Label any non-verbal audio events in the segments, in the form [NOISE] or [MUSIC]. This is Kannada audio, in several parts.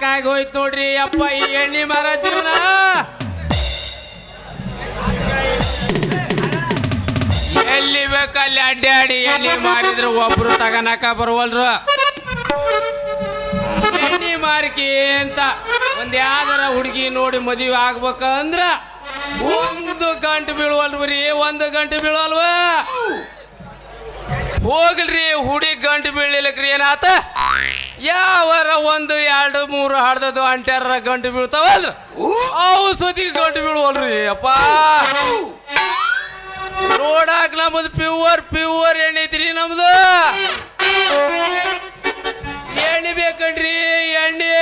ಹೋಯ್ತು ನೋಡ್ರಿ ಅಪ್ಪ ಈ ಎಣ್ಣೆ ಮರ ಜೀವನ. ಎಲ್ಲಿ ಬೇಕಲ್ಲಿ ಅಡ್ಡಾಡಿ ಎಣ್ಣೆ ಮಾರಿದ್ರು ಒಬ್ರು ತಗನಕ ಬರುವಲ್ರು. ಎಣ್ಣೆ ಮಾರಿಕೆ ಅಂತ ಒಂದ್ ಯಾವ್ದಾರ ಹುಡುಗಿ ನೋಡಿ ಮದುವೆ ಆಗ್ಬೇಕಂದ್ರ ಒಂದು ಗಂಟು ಬೀಳುವಲ್ರಿ ಒಂದು ಗಂಟು ಬೀಳಲ್ವ ಹೋಗಲ್ರಿ ಹುಡಿ ಗಂಟು ಬೀಳಿಲ್ಲಕ್ರಿ ಏನಾತ? ಯಾವರ ಒಂದು ಎರಡು ಮೂರು ಹಾಡ್ದದು ಅಂಟ್ಯಾರ ಗಂಟು ಬೀಳ್ತಾವಲ್ರಿ? ಅವು ಸುದ್ದಿಗೆ ಗಂಟು ಬೀಳುವಲ್ರಿ ಅಪ್ಪ. ನೋಡಾಕ ನಮ್ದು ಪ್ಯೂವರ್ ಪ್ಯೂವರ್ ಎಣ್ಣೆ ಐತ್ರಿ ನಮ್ದು. ಎಣ್ಣೆ ಬೇಕಣ್ರಿ ಎಣ್ಣೆ.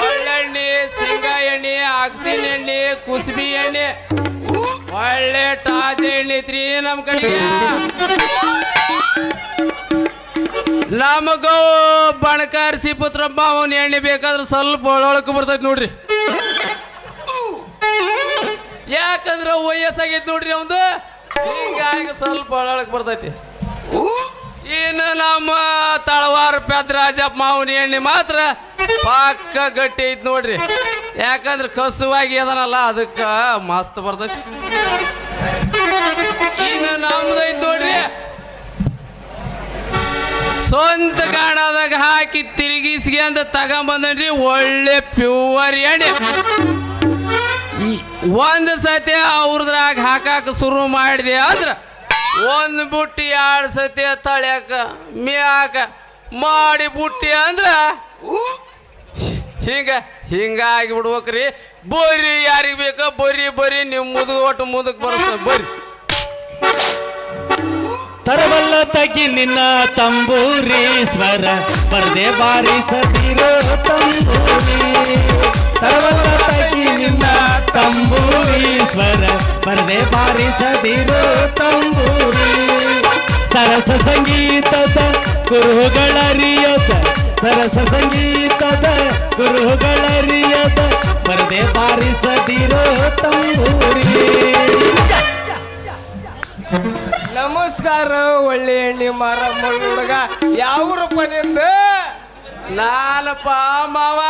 ಒಳ್ಳೆಣ್ಣೆ ಶೇಂಗಾ ಎಣ್ಣೆ ಅಗಸಿನ ಎಣ್ಣೆ ಕುಸುಬಿ ಎಣ್ಣೆ. ಒಳ್ಳೆ ತಾಜಾ ಎಣ್ಣೆ ಐತ್ರಿ ನಮ್ಮ ಕಡೆಗೆ. ನಮಗೂ ಬಣಕಾರಿಸಿ ಪುತ್ರಪ್ಪ ಅವನ ಎಣ್ಣೆ ಬೇಕಾದ್ರೆ ಸ್ವಲ್ಪ ಒಳಕ್ಕೆ ಬರ್ತೈತಿ ನೋಡ್ರಿ. ಯಾಕಂದ್ರೆ ವಯಸ್ಸಾಗೈತಿ ನೋಡ್ರಿ ಅವಂದು. ಹೀಗಾಗಿ ಸ್ವಲ್ಪ ಒಳಕ್ಕೆ ಬರ್ತೈತಿ. ಇನ್ನು ನಮ್ಮ ತಳವಾರ ಪೆದ್ರಾಜಪ್ಪ ಮಾವನ ಎಣ್ಣೆ ಮಾತ್ರ ಪಕ್ಕ ಗಟ್ಟಿ ಐತಿ ನೋಡ್ರಿ. ಯಾಕಂದ್ರೆ ಕಸುವಾಗಿ ಅದನಲ್ಲ, ಅದಕ್ಕೆ ಮಸ್ತ್ ಬರ್ತೈತಿ. ಇನ್ನು ನಮ್ದು ಐತಿ ನೋಡ್ರಿ. ಸ್ವಂತ ಕಾಣದಾಗ ಹಾಕಿ ತಿರುಗಿಸ್ಗೆ ಅಂತ ತಗೊಂಬಂದ್ರಿ, ಒಳ್ಳೆ ಪ್ಯೂವರ್ ಎಣ್ಣೆ. ಒಂದು ಸತಿ ಅವ್ರದ್ರಾಗ ಹಾಕಾಕ ಶುರು ಮಾಡಿದೆ ಅಂದ್ರ, ಒಂದು ಬುಟ್ಟಿ ಎರಡು ಸತಿ ತಳ್ಯಾಕ, ಮ್ಯಾಕ ಮಾಡಿ ಬುಟ್ಟಿ ಅಂದ್ರ, ಹಿಂಗ, ಹಿಂಗಾಗಿ ಬಿಡ್ಬೇಕ್ರಿ. ಬರ್ರಿ ಯಾರಿಗೆ ಬೇಕ ಬರ್ರಿ ಬರ್ರಿ ನೀವು ಮುದುಗ ಒಟ್ಟು ಮುದುಕ್ ಬರ್ತದೆ ಬರ್ರಿ ತರವಲ್ಲ ತಗಿ ನಿನ್ನ ತಂಬೂರೀಶ್ವರ. ಪರದೆ ಬಾರಿಸದಿರೋ ತಂಬೂರಿ. ತರವಲ್ಲ ತಗಿ ನಿನ್ನ ತಂಬೂರೀಶ್ವರ. ಪರದೆ ಬಾರಿಸದಿರೋ ತಂಬೂರಿ. ಸರಸ ಸಂಗೀತದ ಕುರುಹುಗಳರಿಯದ. ಸರಸ ಸಂಗೀತದ ಕುರುಹುಗಳರಿಯದ. ಪರದೆ ಬಾರಿಸದಿರೋ ತಂಬೂರಿ. ನಮಸ್ಕಾರ ಒಳ್ಳೆ ಎಣ್ಣೆ ಮಾರ ಹುಡುಗ. ಯಾವ್ರಪ್ಪ ನಿಂದು? ನಾನಪ್ಪ ಮಾವ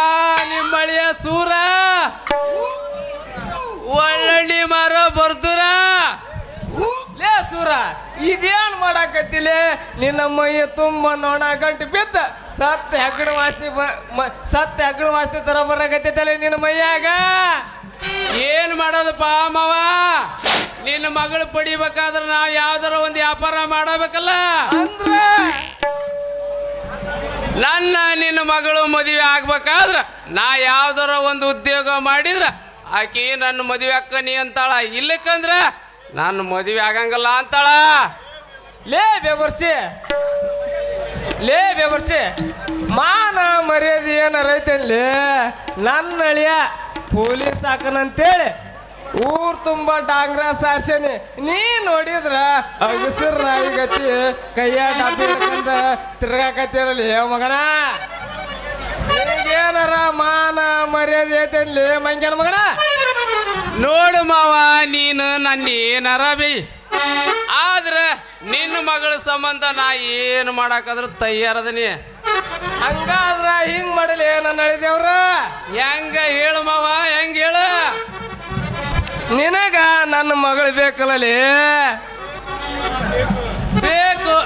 ನಿಮ್ಮಳಿಯ ಸೂರ. ಒಳ್ಳಂಡಿ ಮಾರ ಬರ್ದುರ. ಲೇ ಸೂರ ಇದೇನ್ ಮಾಡಾಕತ್ತಿಲ್ಲ ನಿನ್ನ ಮೈಯ ತುಂಬ ನೋಣ ಗಂಟು ಬಿದ್ದ. ಸತ್ತ ಹೆಗ್ಗಣ ವಾಸ್ತಿ ಬ ಮ- ಸತ್ ಹೆಗ್ಗಡ ವಾಸ್ತಿ ತರ ಬರಾಕತ್ತೈತಲೆ ನಿನ್ನ ಮೈಯಾಗ. ಏನ್ ಮಾಡೋದಪ್ಪ ಮಾವ? ನಿನ್ನ ಮಗಳು ಪಡಿಬೇಕಾದ್ರೆ ನಾವು ಯಾವ್ದಾರ ಒಂದು ವ್ಯಾಪಾರ ಮಾಡಬೇಕಲ್ಲ? ಅಂದ್ರೆ? ನನ್ನ ನಿನ್ನ ಮಗಳು ಮದುವೆ ಆಗ್ಬೇಕಾದ್ರೆ ನಾ ಯಾವ್ದಾರ ಒಂದು ಉದ್ಯೋಗ ಮಾಡಿದ್ರ ಆಕಿ ನನ್ನ ಮದುವೆ ಅಕ್ಕನಿ ಅಂತಾಳ. ಇಲ್ಲಕ್ಕಂದ್ರ ನನ್ನ ಮದುವೆ ಆಗಂಗಲ್ಲ ಅಂತಾಳ. ಲೇ ಬೆವರ್ಸಿ. ಲೇ ಬೆವರ್ಸಿ. ಮಾನ ಮರ್ಯಾದೆ ಏನಾರೈತೆ ಐತನ್ಲಿ? ನನ್ನ ಅಳಿಯ. ಪೊಲೀಸ್ ಹಾಕನಂತೇಳಿ ಊರ್ ತುಂಬ ಡಾಂಗ್ರ ಸಾರ್ಸೇನಿ ನೀ ನೋಡಿದ್ರ ಅಗಸರ್ ನಾಯಿಗತಿ ಕೈಯ ಡಬ್ಬಿ ಹಿಡ್ಕೊಂಡ ತಿರ್ಗಾಕತ್ತಿರಲಿ ಮಗನ? ಏನಾರ ಮಾನ ಮರ್ಯಾದೆ ಐತನ್ಲಿ ಮಂಗ್ಯನ ಮಗನ? ನೋಡು ಮಾವ, ನೀನು ನನ್ನ ಏನಾರ ಬಿ. ಆದ್ರೆ ನಿನ್ನ ಮಗಳ ಸಂಬಂಧ ನಾ ಏನು ಮಾಡಾಕಂದ್ರೆ ತಯಾರದನಿ. ಹಂಗಾದ್ರ ಹಿಂಗ್ ಮಾಡಲಿ ನನ್ನ ಅಳಿದೇವ್ರ ಹೆಂಗ ಹೇಳು ಮಾವ ಹೆಂಗ ಹೇಳು? ನಿನಗ ನನ್ನ ಮಗಳು ಬೇಕಲ್ಲಿ ಬೇಕು.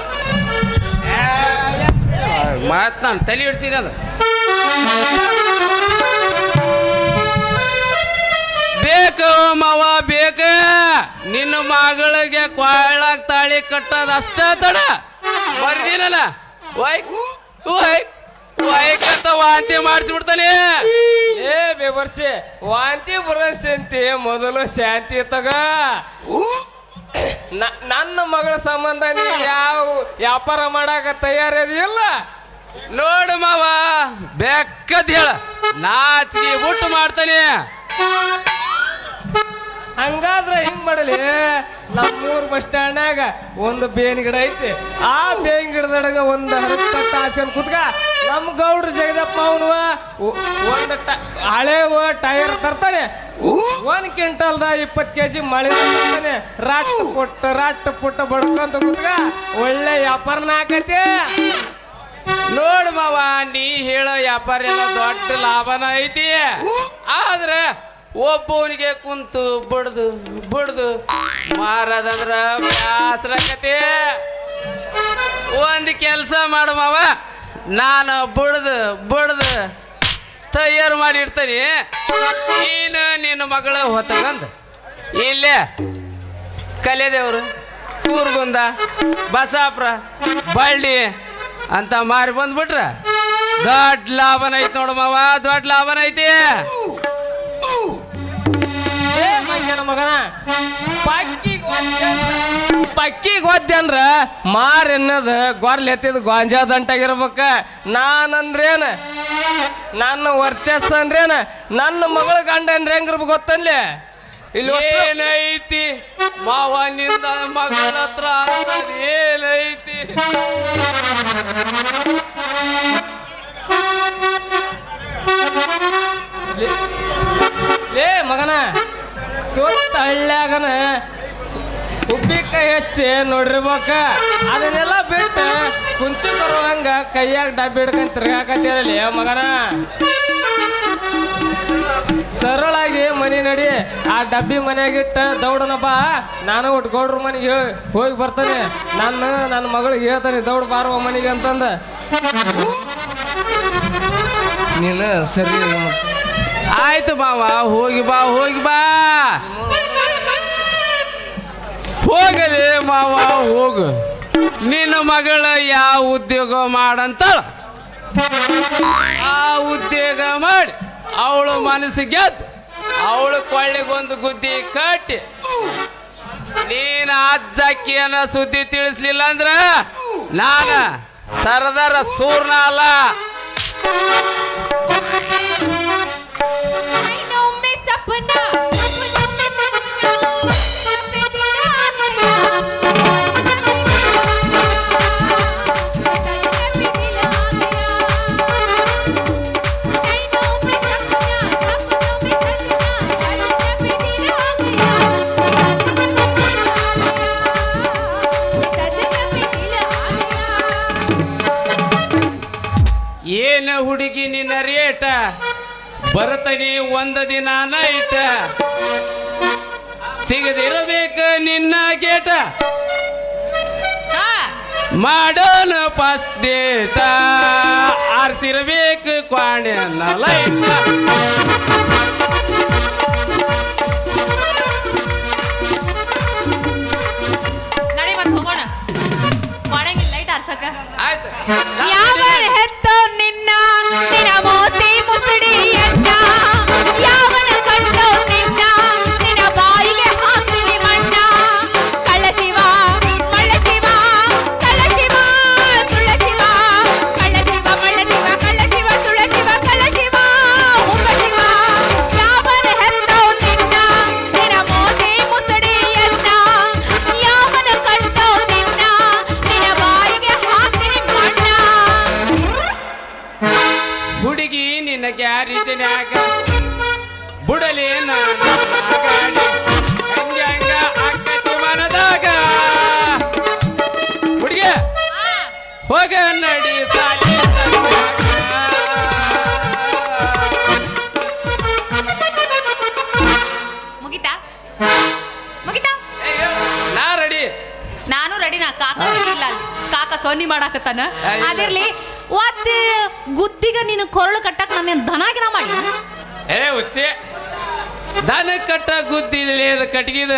ಮಾತ್ ನಾನು ತಲೆ ಹಿಡ್ಸಿದ ಅದು. ಬೇಕು ಮಾವ ಬೇಕ. ನಿನ್ನ ಮಗಳಿಗೆ ಕೊಳ್ಳಾಗ ತಾಳಿ ಕಟ್ಟೋದು ಅಷ್ಟೇ ತಡ. ಬರ್ದಿನಲ್ಲ. ವೈಕ್ ವಾಂತಿ ಮಾಡಿಸ್ಬಿಡ್ತಾನೆ. ಏ ಬೇಬರ್ಸಿ ವಾಂತಿ ಬರಸಂತಿ ಮೊದಲು ಶಾಂತಿ ತಗ. ನ- ನನ್ನ ಮಗಳ ಸಂಬಂಧ ನೀ ಯಾವ ವ್ಯಾಪಾರ ಮಾಡಾಕ ತಯಾರದಿಲ್ಲ ನೋಡು ಮಾವ ಬೆಕ್ಕದ ಹೇಳ ನಾಚಿ ಊಟ ಮಾಡ್ತಾನೆ. ಹಂಗಾದ್ರೆ ಹಿಂಗ್ ಮಾಡಲಿ? ನಮ್ಮೂರ್ ಬಸ್ ಸ್ಟ್ಯಾಂಡ್ನಾಗ ಒಂದು ಬೇವಿನ ಗಿಡ ಐತಿ. ಆ ಬೇವಿನ ಗಿಡದೊಳಗ ಒಂದು ಹತ್ತು ಆಸೆ ಕುತ್ಕ ನಮ್ಮ ಗೌಡ್ರು ಜಗದಪ್ಪ ಅವನು ಒಂದು ಟ ಟೈರ್ ತರ್ತಾನೆ. ಒಂದು ಕ್ವಿಂಟಲ್ದ ಇಪ್ಪತ್ತು ಕೆ ಜಿ ಮಳೆ ತರ್ತಾನೆ. ರಾಟ್ ಪುಟ್ಟ ರಾಟ್ ಪುಟ್ಟ ಬಡ್ಕೊಂತ ಕುತ್ಕ ಒಳ್ಳೆ ವ್ಯಾಪಾರನ ಆಕೈತಿ. ನೋಡು ಮಾವ, ನೀ ಹೇಳೋ ವ್ಯಾಪಾರ ಎಲ್ಲ ದೊಡ್ಡ ಲಾಭನ ಐತಿ. ಆದ್ರೆ ಒಬ್ಬವನಿಗೆ ಕುಂತು ಬಡ್ದು ಬಡ್ದು, ಮಾರದಂದ್ರ ಬ್ಯಾಸ್ರಕತಿ ಒಂದು ಕೆಲಸ ಮಾಡು ಮಾವ. ನಾನು ಬಡ್ದು ಬಡ್ದು ತಯಾರು ಮಾಡಿರ್ತೀನಿ ನೀನು ನಿನ್ನ ಮಗಳ ಹೊತ್ತಗಂದು. ಇಲ್ಲೇ ಕಲೆದೇವ್ರು ಕೂರ್ಗುಂದ, ಬಸಾಪುರ, ಬಳ್ಳಿ ಅಂತ ಮಾರಿ ಬಂದ್ಬಿಟ್ರ. ದೊಡ್ಡ ಲಾಭನ ಐತಿ ನೋಡು ದೊಡ್ಡ ಲಾಭನ ಐತಿ ಮಗನ? ಪಕ್ಕಿಗೆ ಪಕ್ಕಿಗೆ ಒದ್ದೆ ಅಂದ್ರ ಮಾರ್ ಎನ್ನದ ಗೊರ್ಲ್ ಎತ್ತಿದ ಗಾಂಜಾ ದಂಟಾಗಿರ್ಬೇಕ. ನಾನಂದ್ರೇನ? ನನ್ನ ವರ್ಚಸ್ ಅಂದ್ರೇನ? ನನ್ನ ಮಗಳ ಗಂಡ ಅಂದ್ರೆ ಹೆಂಗಿರ್ಬೇಕು ಗೊತ್ತನ್ಲಿ? ಇಲ್ಲಿ ಏನೈತಿ? ಮಾವನಿಂದ ಮಗಳ ಹತ್ರ ಏನೈತಿ? ಲೇ ಮಗನ. ಸುತ್ತ ಹಳ್ಳಿಯಾಗನ ಉಪ್ಪಿಕಾಯಿ ಹೆಚ್ಚಿ ನೋಡಿರ್ಬೇಕ. ಅದನ್ನೆಲ್ಲ ಬಿಟ್ಟು ಕುಂಚಿ ಬರುವಂಗ ಕೈಯಾಗ ಡಬ್ಬಿ ಹಿಡ್ಕೊಂಡ್ ತಿರುಗಾಕತ್ತಿರಲಿ ಮಗನ? ಸರಳಾಗಿ ಮನೆ ನಡಿ. ಆ ಡಬ್ಬಿ ಮನೆಯಾಗಿಟ್ಟ ದೌಡನಪ್ಪ ನಾನು ಒಟ್ಟು ಗೌಡ್ರ ಮನೆಗೆ ಹೋಗಿ ಬರ್ತಾನೆ. ನನ್ನ ನನ್ನ ಮಗಳಿಗೆ ಹೇಳ್ತಾನೆ, ದೌಡ್ ಬಾರುವ ಮನೆಗೆ ಅಂತಂದ. ನೀನು ಸರಿ ಆಯ್ತು ಮಾವ, ಹೋಗಿ ಬಾ ಹೋಗಿ ಬಾ. ಹೋಗಲಿ ಮಾವ, ಹೋಗು. ನಿನ್ನ ಮಗಳ ಯಾವ ಉದ್ಯೋಗ ಮಾಡಂತ ಆ ಉದ್ಯೋಗ ಮಾಡಿ, ಅವಳು ಮನಸ್ಸು ಗೆದ್ದು, ಅವಳು ಕೊಳ್ಳಿಗೊಂದು ಗುದ್ದಿ ಕಟ್ಟಿ, ನೀನು ಅಜ್ಜಕ್ಕಿಯನ್ನ ಸುದ್ದಿ ತಿಳಿಸ್ಲಿಲ್ಲ ಅಂದ್ರ ನಾನ ಸರದಾರ ಸೂರ್ಣ ಅಲ್ಲ. cuenta. ಬರತನಿ ಒಂದ ದಿನ ನೈಟ. ಸಿಗದಿರಬೇಕ ನಿನ್ನ ಗೇಟ. ಮಾಡೋಣ ಫಸ್ಟ್ ಡೇಟ ಆರ್ಸಿರ್ಬೇಕು ಕ್ವಾಣ್ಯನ ಲೈಟ್ ಆಯ್ತು. ನಾನು ರೆಡಿನಾ ಕಾಕ ready [LAUGHS] ಇಲ್ಲ. ಅಲ್ಲಿ ಕಾಕ ಸೋನಿ ಮಾಡಾಕತ್ತಾನ. ಅಯ್ಯೋ. ಅದಿರ್ಲಿ ಒತ್ತ ಗುದ್ದಿಗ ನೀನು ಕೊರಳು ಕಟ್ಟಕ್ ನನ್ನ ಧನಾಗಿನ ಮಾಡಿ? ಏ ಹುಚ್ಚಿ. ದನ ಕಟ್ಟ ಗುದ್ದಿ ಅದು ಕಟ್ಗಿದ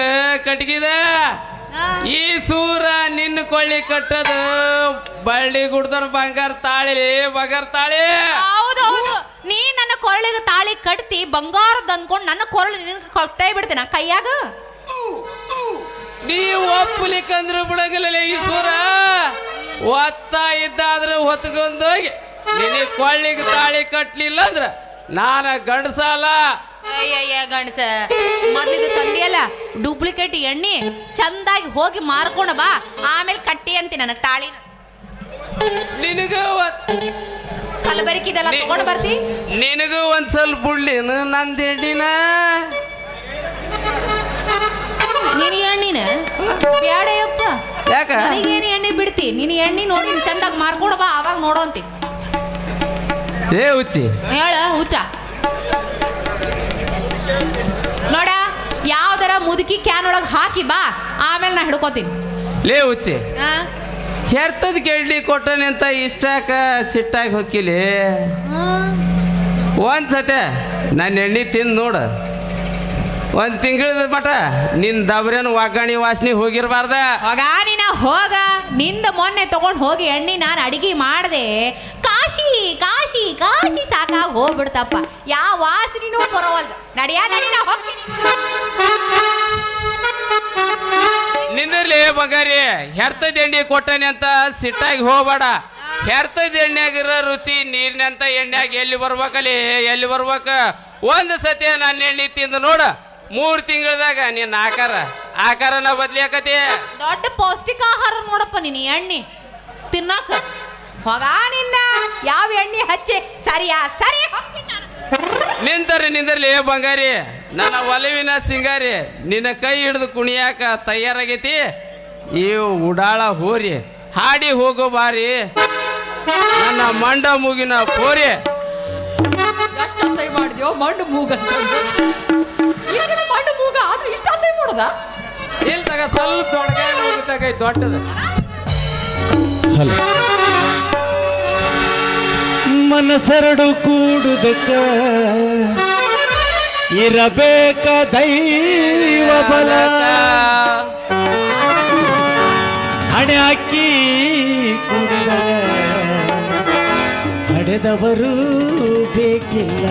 ಕಟ್ಗಿದ. ಈ ಸೂರ ನಿನ್ನ ಕೊಳ್ಳಿ ಕಟ್ಟದ ಬಳ್ಳಿ ಗುಡ್ದನ ಬಂಗಾರ ತಾಳಿ ಬಂಗಾರ ತಾಳಿ. ಹೌದು ನೀ ನನ್ನ ಕೊರಳಿಗೆ ತಾಳಿ ಕಟ್ತಿ ಬಂಗಾರದ ಅನ್ಕೊಂಡು ನನ್ನ ಕೊರಳು ನಿನ್ ಕೊಟ್ಟೇ ಬಿಡ್ತೀನಿ. ಆ ಕೈಯಾಗ? ನೀವು ಒಪ್ಪಲಿಕ್ಕಂದ್ರೆ ಬಿಡಂಗಿಲ್ಲ ಈ ಸೂರ ಒತ್ತ ಇದ್ದಾದ್ರೆ ಹೊತ್ಕೊಂಡೋಗಿ ನಿನಗೆ ಕೊಳ್ಳಿಗೆ ತಾಳಿ ಕಟ್ಲಿಲ್ಲ ಅಂದ್ರ ನಾನ ಗಂಡಸಲ್ಲ ಅಯ್ಯಯ್ಯ ಗಣಸ ಮೊದ್ಲಿದು ತಂದಿಯಲ್ಲ ಡೂಪ್ಲಿಕೇಟ್ ಎಣ್ಣೆ ಚಂದಾಗಿ ಹೋಗಿ ಮಾರ್ಕೊಂಡ ಬಾ ಆಮೇಲೆ ಕಟ್ಟಿ ಅಂತಿ ನನಗೆ ತಾಳಿ. ನಿನಗೂ ಕಲಬೆರಕಿದೆಲ್ಲ ತಗೊಂಡ್ ಬರ್ತಿ. ನಿನಗೂ ಒಂದ್ ಸ್ವಲ್ಪ ಬುಳ್ಳಿನ ನಂದೆಡ್ಡಿನ. ನೀನ್ ಎಣ್ಣಿನ? ಬ್ಯಾಡಯ್ಯಪ್ಪ. ಯಾಕ? ನನಗೇನು ಎಣ್ಣೆ ಬಿಡ್ತಿ? ನೀನು ಎಣ್ಣೆ ನೋಡಿ ಚಂದಾಗಿ ಮಾರ್ಕೊಡ ಬಾ ಅವಾಗ ನೋಡೋಂತಿ ಏ ಹುಚ್ಚಿ. ಹೇಳ ಹುಚ್ಚ. ನೋಡ ಯಾವ್ದಾರ ಮುದುಕಿ ಕ್ಯಾನ್ ಒಳಗೆ ಹಾಕಿ ಬಾ ಆಮೇಲೆ ನಾ ಹಿಡ್ಕೋತೀನಿ. ಲೇ ಹುಚ್ಚಿ? ಹೆರ್ತದ ಕೆಡ್ಲಿ ಕೊಟ್ಟನೆ ಅಂತ ಇಷ್ಟಾಕ ಸಿಟ್ಟಾಗಿ ಹೊಕ್ಕಿಲಿ? ಒಂದ್ಸತೆ ಒಂದ್ ನನ್ನ ಎಣ್ಣೆ ತಿಂದು ನೋಡು. ಒಂದು ತಿಂಗಳದ ಮಟ ನಿನ್ನ ದಬ್ರೇನು ಒಗ್ಗಣಿ ವಾಸನೆ ಹೋಗಿರಬಾರ್ದ. ಹೋಗ ನೀನ ಹೋಗ ನಿಂದ ಮೊನ್ನೆ ತಗೊಂಡ್ ಹೋಗಿ ಎಣ್ಣೆ ನಾನು ಅಡಿಗೆ ಮಾಡ್ದೆ. ಕಾಶಿ ಕಾಶಿ ಕಾಶಿ ಸಾಕಾಗಿ ಹೋಗ್ಬಿಡ್ತಪ್ಪ. ಯಾವ ವಾಸನಿನೂ ಬರೋವಲ್ದು ನಡಿಯಾ ನಡಿನ ಹೋಗ್ತೀನಿ. ನಿಂದಿರ್ಲಿ ಬಗಾರಿ ಹೆರ್ತದ ಎಣ್ಣೆ ಕೊಟ್ಟನೆ ಅಂತ ಸಿಟ್ಟಾಗಿ ಹೋಗ್ಬೇಡ. ಹೆರ್ತದ ಎಣ್ಣೆಗಿರೋ ರುಚಿ ನೀರಿನಂತ ಎಣ್ಣೆಗೆ ಎಲ್ಲಿ ಬರ್ಬೇಕಲ್ಲಿ ಎಲ್ಲಿ ಬರ್ಬೇಕ? ಒಂದು ಸತಿ ನನ್ನ ಎಣ್ಣೆ ತಿಂದು ನೋಡ. ಮೂರು ತಿಂಗಳದಾಗ ನಿನ್ನ ಆಕಾರ ಆಕಾರನ ಬದ್ಲಿಯಾಕತಿ. ದೊಡ್ಡ ಪೌಷ್ಟಿಕ ಆಹಾರ ನೋಡಪ್ಪ ನೀನು ಎಣ್ಣೆ. ತಿನ್ನಕ. ಹೋಗ ನಿನ್ನ. ಯಾವ ಎಣ್ಣೆ ಹಚ್ಚಿ ಸರಿಯಾ ಸರಿ ನಿಂತರಿ ನಿಂದಿರ್ಲಿ ಬಂಗಾರಿ ನನ್ನ ಒಲವಿನ ಸಿಂಗಾರಿ ನಿನ್ನ ಕೈ ಹಿಡಿದು ಕುಣಿಯಾಕ ತಯಾರಾಗೈತಿ. ಈ ಉಡಾಳ ಹೋರಿ ಹಾಡಿ ಹೋಗೋ ಬಾರಿ. ನನ್ನ ಮಂಡ ಮುಗಿನ ಕೋರಿ ಎಷ್ಟು ಅಸಹ್ಯ ಮಾಡಿದ್ಯೋ ಮಣ್ಣು ಮೂಗ ಮಣ್ಣು ಮಂಡು ಮೂಗ ಆದ್ರೆ ಇಷ್ಟ ಅಸಹ್ಯ ಮಾಡುದ? ಇಲ್ಲ ತಗ ಸ್ವಲ್ಪ ಹೋಗುತ್ತಾಗ ದೊಡ್ಡದು. ಮನಸರಡು ಕೂಡುದಕ್ಕ ಇರಬೇಕ ದೈವ ಬಲ. ಹಣೆ ಹಾಕಿ ನೆನೆದವರು ಬೇಕಿಲ್ಲ.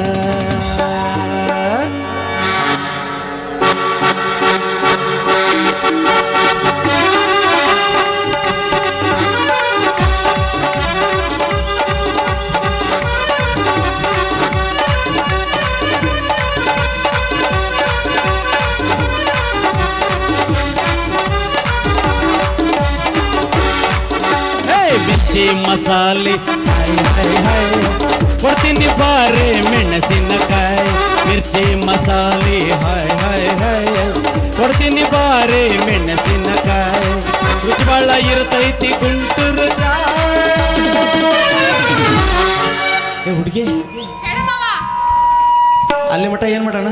ಮಿರ್ಚಿ ಮಸಾಲೆ. ಕೊಡ್ತೀನಿ ಬಾರಿ ಮೆಣಸಿನಕಾಯಿ ಮಿರ್ಚಿ ಮಸಾಲೆ ಹಾಯ್ ಹಾಯ್ ಹಾಯ್. ಕೊಡ್ತೀನಿ ಬಾರಿ ಮೆಣಸಿನಕಾಯಿ ರುಚಿ ಬಾಳ ಇರ್ತೈತಿ ಗುಂಟೂರು ಹುಡುಗಿ. ಅಲ್ಲಿ ಮಠ ಏನ್ ಮಾಡೋಣ?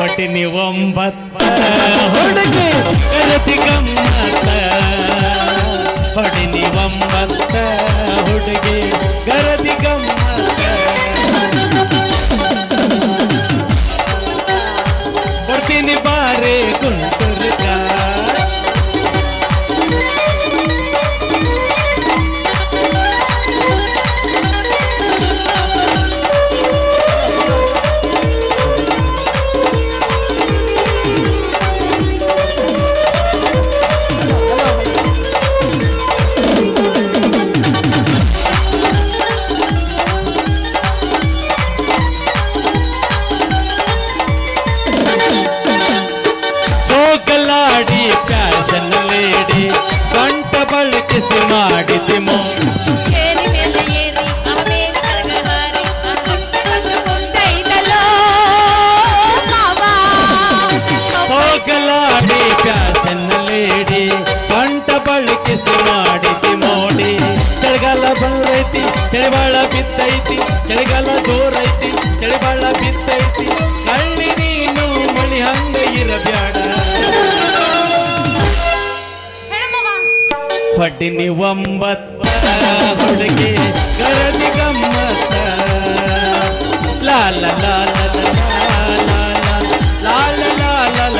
ಬಟ್ಟಿ ನೀವು ಒಂಬತ್ತ. ಹುಡುಗಿ ಗಮ್ಮತ್ತ? ಹೊಡಿನಿ ಒಮ್ಮತ್ತ ಹುಡುಗಿ ಗರದಿ ಗಮ್ಮತ್ತ. ಬರ್ತೀನಿ ಬಾರೇ పాడితిము చెన్నలేడి పంట పళ్ళకిసి మాడితి మోడి. చెడగల బల్లైతి చెడవాళ బిత్తైతి చెడగల దూరైತಿ చెడవాళ ಬಿತ್ತೈತಿ ಕಳ್ಳಿ ನೀನು ಮಳಿ ಹಂಗ ಇರಬ್ಯಾಡ ಪಟಿನಿ ಒಂಬತ್ತರ ಹುಡುಗಿ ಗರದಿ ಗಮ್ಮತ್ತ ಲಾಲ ಲಾಲ ಲಾಲ ಲಾಲ ಲಾಲ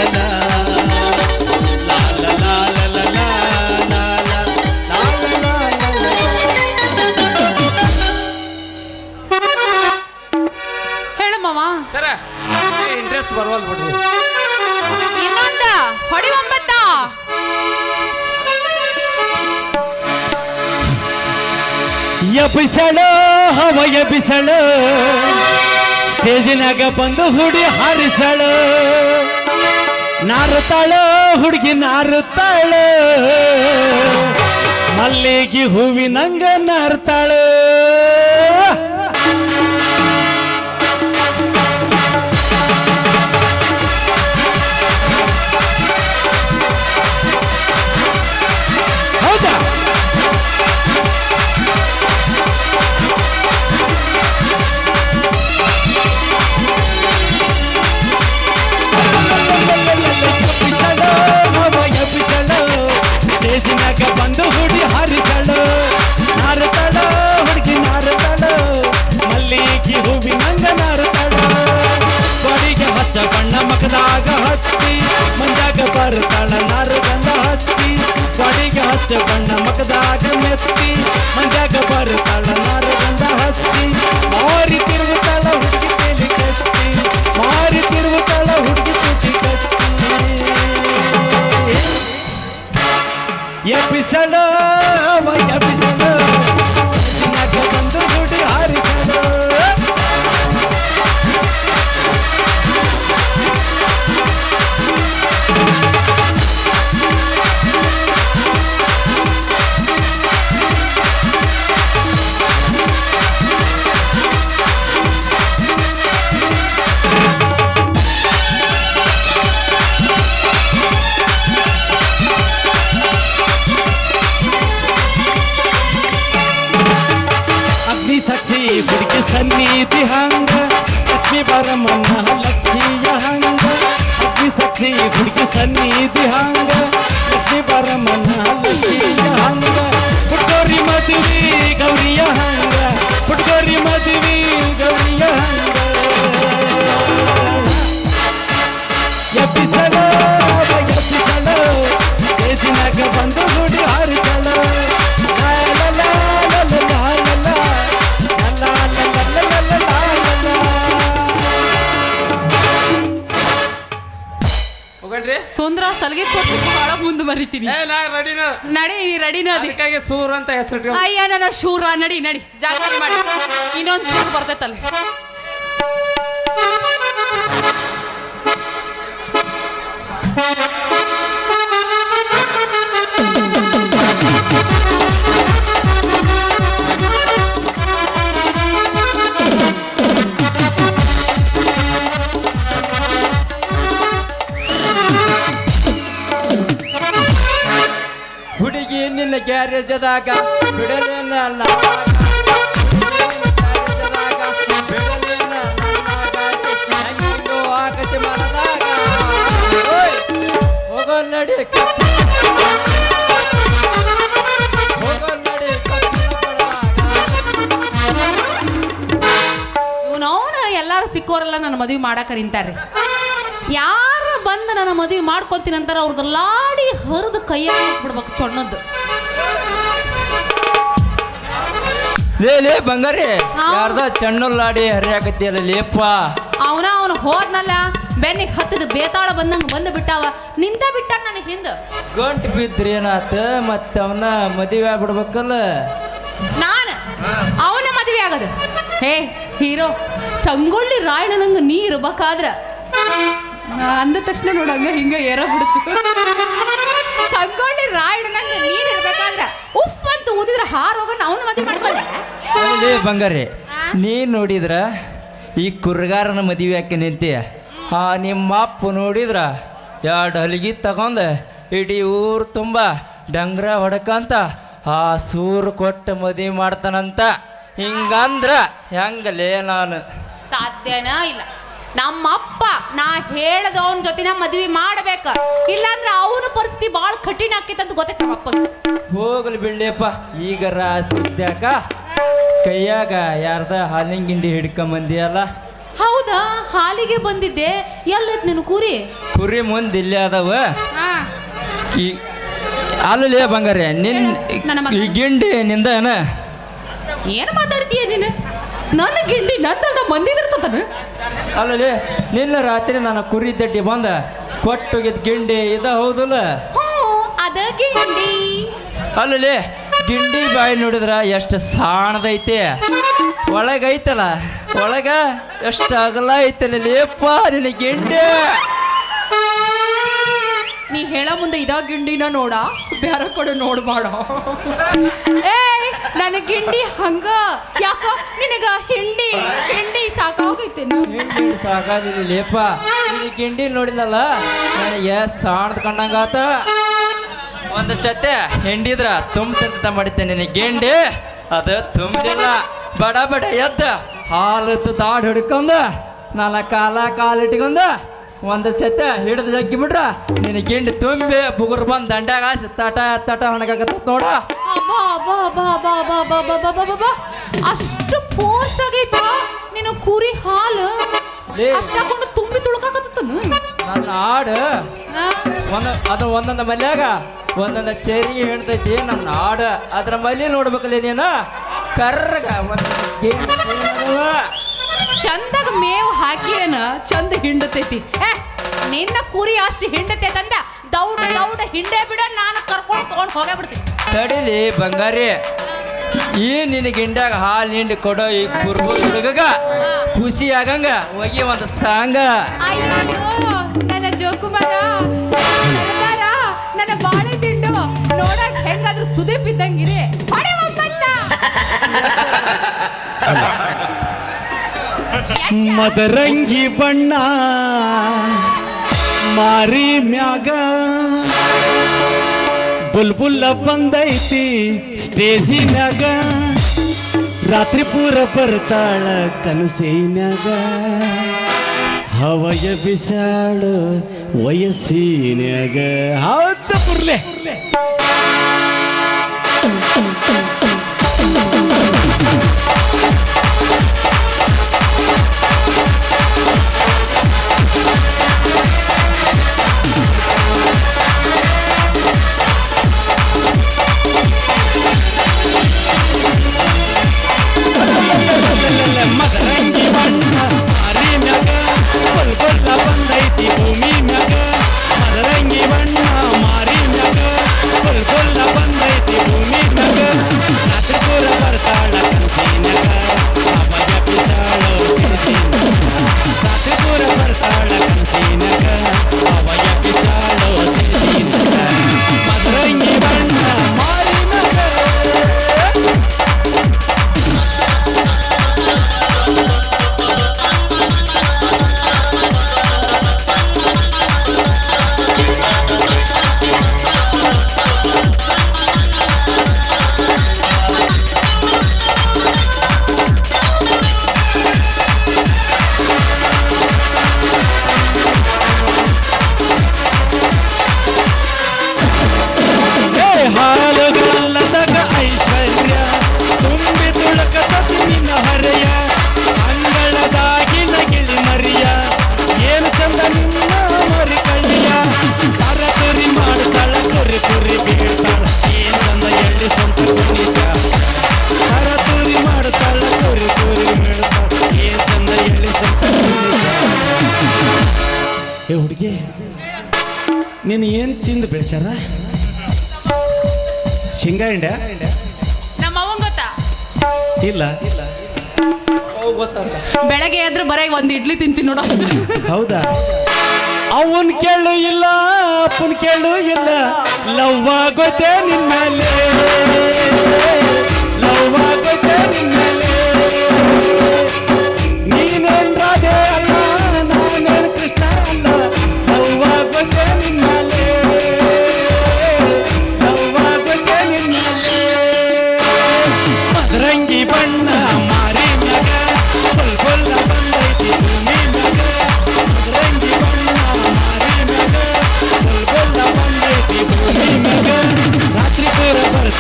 ಸರ ಇಂಟ್ರೆಸ್ಟ್ ಬರವಲ್ ಬಿಡ್ರಿ ಇನ್ನೊಂದ ಹೊಡಿ ಒಂಬತ್ತಾ ಎಬ್ಬಿಸಳು ಹವಯ ಬಿಸಳ. ಸ್ಟೇಜಿನಾಗ ಬಂದು ಹುಡಿ ಹಾರಿಸಳು. ನಾರುತ್ತಾಳು ಹುಡುಗಿ ನಾರುತ್ತಾಳು. ಮಲ್ಲಿಗೆ ಹೂವಿನಂಗ ನಾರ್ತಾಳು ಬರ್ತಾಳ ನಾರು ಗಂಧ ಹಚ್ಚಿ ಬಾಡಿಗೆ ಹಚ್ಚ ಬಣ್ಣ ಮಗದಾಗ ಮೆತ್ತಿ ಮಂಜಾಗ ಬರ್ತಾಳ ನಾರು ಗಂಧ ಹಚ್ಚಿ ಮುಂದೆ ಬರೀತೀನಿ. ಏ ನಾ ರೆಡಿನ. ನಡಿ ನೀ ರೆಡಿನ ಅದಿ. ಅದಕ್ಕಾಗಿ ಸೂರ್ ಅಂತ ಹೆಸರು ಅಯ್ಯ ನನ್ನ ಶೂರ ನಡಿ ನಡಿ. ಜಾಗ್ರತೆ ಮಾಡಿ. ಇನ್ನೊಂದು ಶೂರ್ ಬರ್ತೈತಲ್ಲ. ಹುಡುಗಿ ನಿನ್ನ ಗ್ಯಾರೇಜದಾಗ, ಬಿಡಲಿಲ್ಲ ನಡಿ ಎಲ್ಲಾರು ಸಿಕ್ಕೋರೆಲ್ಲ ನನ್ನ ಮದುವೆ ಮಾಡಕ್ಕೆ ನಿಂತಾರೆ ಯಾರು ಬಂದು ನನ್ನ ಮದುವೆ ಮಾಡ್ಕೊತೀನಿ ಅಂತಾರೆ ಅವ್ರದ್ದು ಲಾಡಿ ಹರಿದು ಕೈಯಾಗ ಬಿಡ್ಬೇಕು ಚೊಣ್ಣದ್ದು. ಲೇ ಲೇ ಬಂಗಾರಿ. ಹಾ. ಯಾರ್ದ ಲಾಡಿ ಹರಿಯಾಕತ್ತಿಯಲ್ಲ ಲೇಪ ಅವನ ಅವನು ಹೋದ್ನಲ್ಲ ಬೆನ್ನಿಗೆ ಹತ್ತದ ಬೇತಾಳ ಬಂದಂಗ ಬಂದು ಬಿಟ್ಟಾವ. ನಿಂತ ಬಿಟ್ಟ ನನಗೆ ಹಿಂದ. ಗಂಟ್ ಬಿದ್ರಿ ಏನಾತ ಮತ್ತೆ ಅವನ ಮದುವೆ ಆಗ್ಬಿಡ್ಬೇಕಲ್ಲ. ನಾನು? ಅವನ ಮದುವೆ ಆಗದು? ಹೇ ಹೀರೋ ಸಂಗೊಳ್ಳಿ ರಾಯಣ್ಣನಂಗ ನೀ ಇರ್ಬೇಕಾದ್ರ. ನಾ ಅಂದ ತಕ್ಷಣ ನೋಡಂಗ ಹಿಂಗ ಏರ ಬಿಡ್ತು. ಸಂಗೊಳ್ಳಿ ರಾಯಣ್ಣ ನೀರ್ ಇರ್ಬೇಕಾದ್ರೆ ಉಫ್ ಅಂತ ಊದಿದ್ರ ಹಾರ್ ಹೋಗೋಣ ಅವನ ಮದುವೆ ಮಾಡ್ಕೊಂಡೆ ಲೇ ಬಂಗಾರಿ ಆ? ನೀ ನೋಡಿದ್ರ ಈ ಕುರ್ಗಾರನ ಮದುವೆ ಹಾಕಿ ನಿಂತೀಯ ಆ ನಿಮ್ಮ ಅಪ್ಪ ನೋಡಿದ್ರ ಎರಡು ಹಲಗಿ ತಗೊಂಡ ಇಡೀ ಊರು ತುಂಬ ಡಂಗ್ರ ಹೊಡಕಂತ ಆ ಸೂರು ಕೊಟ್ಟು ಮದುವೆ ಮಾಡ್ತಾನಂತ. ಹಿಂಗಂದ್ರ ಹೆಂಗಲೇ ನಾನು? ಸಾಧ್ಯನಾ ಇಲ್ಲ. ನಮ್ಮ ನಾ ನಾ ಹೇಳದವನ ಜೊತೆನ ಮದ್ವಿ ಮಾಡ್ಬೇಕ. ಇಲ್ಲಾಂದ್ರೆ ಅವನ ಪರಿಸ್ಥಿತಿ ಭಾಳ ಕಠಿಣ ಆಕೈತೆ ಅಂತ ಗೊತ್ತೈತೆ ಹೋಗಲಿ ಬಿಡ್ಲಿಯಪ್ಪ ಈಗ ರಾಸ್ಯಾಕ ಕೈಯಾಗ ಯಾರ್ದ ಹಾಲಿನ ಗಿಂಡಿ ಹಿಡ್ಕೊಂಬಂದಿಯಲ್ಲ ಹೌದಾ? ಹಾಲಿಗೆ ಬಂದಿದ್ದೆ. ಎಲ್ಲೈತ್ ನಿನ್ ಕುರಿ? ಕುರಿ ಮುಂದೆ ಇಲ್ಲೇ ಅದಾವ. ಹಾ. ಈ ಅಲ್ಲಲೇ ಬಂಗಾರ ನಿನ್ ನನ್ನ ಮಗ. ಈ ಗಿಂಡಿ ನಿಂದ ಏನ? ಏನು ಮಾತಾಡ್ತೀಯ ನೀನು? ನನ್ನ ಗಿಂಡಿ ನಂದಲ್ದ ಮಂದಿದಿರ್ತದನ ಅಲ್ಲಲೇ ನಿನ್ನ ರಾತ್ರಿ ನನ್ನ ಕುರಿ ತಟ್ಟಿ ಬಂದ ಕೊಟ್ಟೋಗಿದ್ ಗಿಂಡಿ ಇದ ಹೌದಲ್ಲ? ಅದ ಗಿಂಡಿ. ಅಲ್ಲಲೇ ಗಿಂಡಿ ಬಾಯಿ ನೋಡಿದ್ರ ಎಷ್ಟು ಸಾಣದೈತೆ? ಒಳಗೈತಲ್ಲ ಒಳಗ ಎಷ್ಟು ಅಗಲ ಐತಲ್ಲ ನಿನ್ನ ಗಿಂಡಿ? ನೀ ಹೇಳ ಮುಂದೆ ಇದಾ ಗಿಂಡಿನ ನೋಡ ಬೇರೆ ಕಡೆ ನೋಡ್ಬಾಡ. ಏಯ್, ನನ್ನ ಗಿಂಡಿ ಹಂಗ. ಯಾಕ ನಿನಗ ಹಿಂಡಿ ಹಿಂಡಿ ಸಾಕಾಗೈತೆ ಗಿಂಡಿ ಸಾಕಾದಿಲ್ಲ ಗಿಂಡಿ ನೋಡಿದಲ್ಲ ನನಗೆ ಸಾಣದ್ ಕಂಡಂಗಾತ ಒಂದು ಸತ್ಯ, ಹಿಂಡಿದ್ರ ತುಂಬ ಮಾಡಿದ್ದೆ ನಿನಗೆ ಗಿಂಡಿ. ಅದು ತುಂಬಿಲ್ಲ. ಬಡ ಬಡ ಎದ್ದ ಹಾಲು ದಾಡ್ ಹಿಡ್ಕೊಂಡ ನನ್ನ ಕಾಲ ಕಾಲು ಇಟ್ಕೊಂಡ ಒಂದು ಸತ ಹಿಡಿದು ಜಗ್ಗಿ ನಿನ್ನ ಗಿಂಡಿ ತುಂಬಿ ಬುಗುರು ಬಂದು ದಂಡ್ಯಾಗ ತಟ ತಟ ಹೊಣಗಾಗತ್ತ ನೋಡ. ಅಷ್ಟು ಫೋರ್ಸ್ ಆಗೈತ. ನೀನು ಕುರಿ ಹಾಲು ಅಷ್ಟಾಕೊಂಡು ತುಂಬಿ ತುಳುಕಾಕತ್ತನು ನನ್ನ ಆಡು ಒಂದ ಅದು ಒಂದೊಂದು ಮಲ್ಯಾಗ ಒಂದೊಂದು ಚೇರಿ ಹಿಡ್ತೈತಿ ನನ್ನ ಆಡು ಅದ್ರ ಮಲ್ಲಿ ನೋಡ್ಬೇಕಲ್ಲ ನೀನು? ಕರ್ರಗ ಒಂದು ಚಂದಾಗ ಮೇವು ಹಾಕಿರೇನ ಚಂದ ಹಿಂಡತೈತಿ. ಏ ನಿನ್ನ ಕುರಿ ಅಷ್ಟು ಹಿಂಡತೆ ತಂದ ದೌಡ ದೌಡ ಹಿಂಡೆ ಬಿಡ ನಾನು ಕರ್ಕೊಂಡು ತಗೊಂಡು ಹೋಗೇ ಬಿಡ್ತೀನಿ. ತಡಿಲಿ ಬಂಗಾರಿ ಈ ನಿನ್ನ ಗಿಂಡ್ಯಾಗ ಹಾಲು ಹಿಂಡಿ ಕೊಡೋ ಈ ಕುರ್ಬು ಹುಡುಗ ಖುಷಿ ಆಗಂಗ ಹೋಗಿ ಒಂದು ಸಾಂಗ. ಅಯ್ಯೋ ನನ್ನ ಮಗ ಸರ್ದಾರ ನನ್ನ ಬಾಳೆ ತಿಂಡು ನೋಡಕ್ ಹೆಂಗಾದ್ರೂ ಸುದೀಪ್ ಇದ್ದಂಗಿರಿ. ಹೊಡೆ ಒಬ್ಬತ್ತ. ಮದರಂಗಿ ಬಣ್ಣ ಮಾರಿ ಮ್ಯಾಗ ಬುಲ್ಬುಲ್ಲ ಬಂದೈತಿ ಸ್ಟೇಜಿನಾಗ ರಾತ್ರಿ ಪೂರ ಬರ್ತಾಳ ಕನಸಿನಾಗ ಹವಯ ಬಿಸಾಳು ವಯಸ್ಸಿನಾಗ ಹೌದ ಪುರ್ಲೆ ಮದರಂಗಿ ಬಣ್ಣ ಮಾರಿ ಮ್ಯಾಗ ಬುಲ್ಬುಲ್ಲ ಬಂದೈತಿ ಭೂಮಿ ಮ್ಯಾಗ ಪೂರ ಬರ್ತಾಳ ಕನಸಿನ್ಯಾಗ ಅವಯ ನೀನು ಏನು ತಿಂದು ಬೆಳೆಸ್ಯಾರ? ಶೇಂಗಾ ಹಿಂಡ ನಮ್ಮ ಅವನ್ ಗೊತ್ತಾ? ಇಲ್ಲ. ಬೆಳಗ್ಗೆ ಎದ್ರು ಬರೀ ಒಂದು ಇಡ್ಲಿ ತಿಂತೀನಿ ನೋಡು ಅಷ್ಟೇ. ಹೌದಾ? ಅವನ್ ಕೇಳು ಇಲ್ಲ ಅಪ್ಪನ್ ಕೇಳು ಇಲ್ಲ. ಲವ್ ಆಗೋತೆ ನಿನ್ನ ಮೇಲೆ. ಲವ್ ಆಗೋತೆ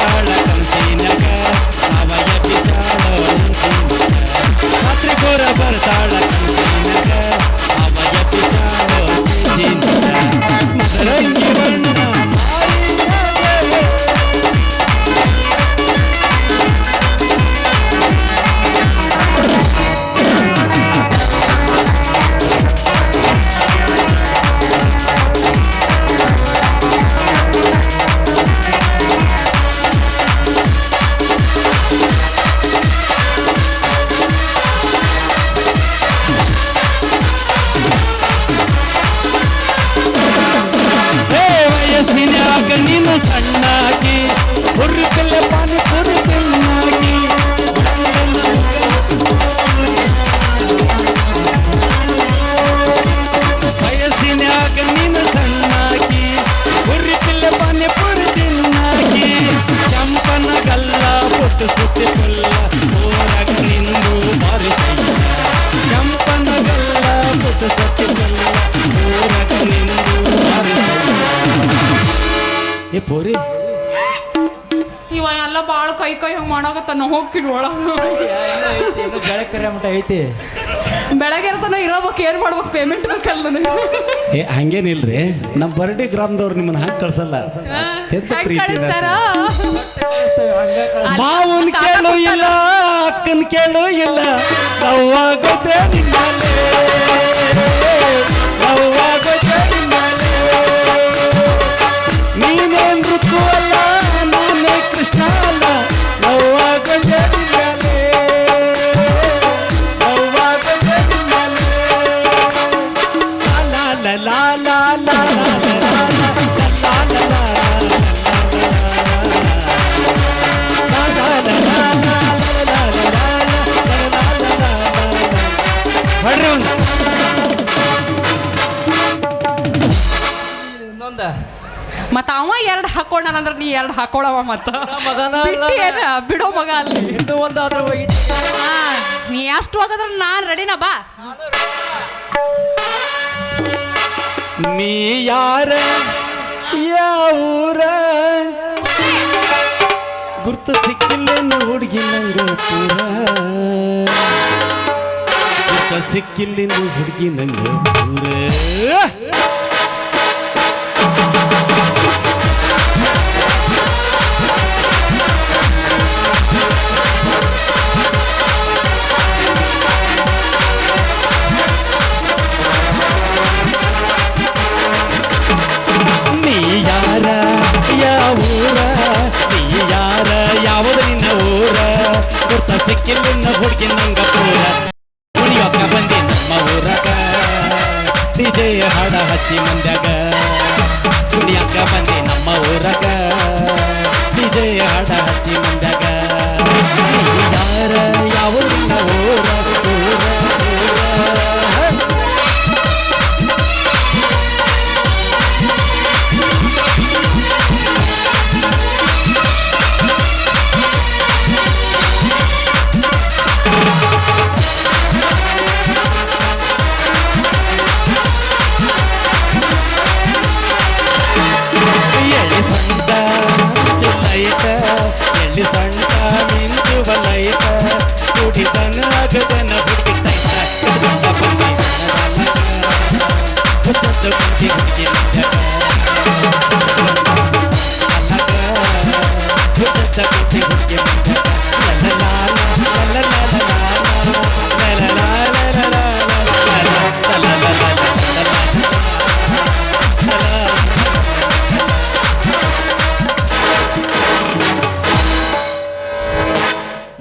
ಪೂರ ಕೈ ಕೈ ಹಂಗ್ ಮಾಡಾಕತ್ತಾನ ಹೋಗ್ತಿರು ಒಳಗೆ. ಮಟ ಐತಿ ಬೆಳಗ್ಗೆ ತನ ಇರೋಬೇಕು ಏನ್ ಮಾಡ್ಬೇಕು ಪೇಮೆಂಟ್ ಬೇಕಲ್ಲ ನನಗೆ. ಏ ಹಂಗೇನಿಲ್ರಿ. ನಮ್ಮ ಬರ್ಡಿ ಗ್ರಾಮದವ್ರು ನಿಮ್ಮನ್ನ ಹಾಕಿ ಕಳ್ಸಲ್ಲ. ಎಂತ ಪ್ರೀತಿ ಕಳಿಸ್ತಾರ? ಮಾವನ್ ಕೇಳು ಇಲ್ಲ ಅಕ್ಕನ್ ಕೇಳು ಇಲ್ಲ. ನವ್ವಾಗುತ್ತೆ ನಿಮ್ಮಲ್ಲೇ. ನವ್ವಾಗುತ್ತೆ ನಿಮ್ಮಲ್ಲಿ. ನೀನೇನ್ ಋತು ಹಾಕೊಂಡಾನಂದ್ರ ನೀ ಎರಡು ಹಾಕೊಳವ ಮತ್ತ. ಮಗನ ಅಲ್ಲ ಬಿಟ್ಟಿ ಏನ? ಬಿಡೋ ಮಗ ಅಲ್ಲಿ. ಹೋಗಿತ್ತು ಹಾ, ನೀ ಎಷ್ಟು ಹೋಗದ್ರ ನಾನ್ ರೆಡಿನ ಬಾ. ನೀ ಯಾರ? ಯಾವೂರ? ಗುರ್ತು ಸಿಕ್ಕಿಲ್ಲೇನು ಹುಡುಗಿ ನಂಗೆ ಪೂರ ಗುರ್ತು ಸಿಕ್ಕಿಲ್ಲೇನು ಹುಡುಗಿ ನಂಗೆ ಪೂರ ನಿನ್ನ ಹುಡುಗಿ ನಂಗ ಪೂರ ಕುಣಿಯೋಕ ಬಂದಿ ನಮ್ಮ ಊರಗ. ಡಿಜೆಯ ಹಾಡ ಹಚ್ಚಿ ಮಂದ್ಯಾಗ. ಕುಣಿಯಕ್ಕ ಬಂದಿ ನಮ್ಮ ಊರಗ. ಡಿಜೆಯ ಹಾಡ ಹಚ್ಚಿ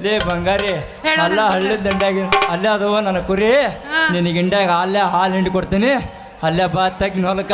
ಲೇ ಬಂಗಾರಿ ಅಲ್ಲ ನನ್ ಹಳ್ಳಿ ದಂಡ್ಯಾಗ ಅಲ್ಲೇ ಅದವ ನನ್ನ ಕುರಿ. ನಿನಗೆ ಇಂಡ್ಯಾಗ ಅಲ್ಲೇ ಹಾಲು ಹಿಂಡಿ ಕೊಡ್ತೀನಿ. ಅಲ್ಲೇ ಬಾ ತೆಗ್ನ ಹೊಲಕ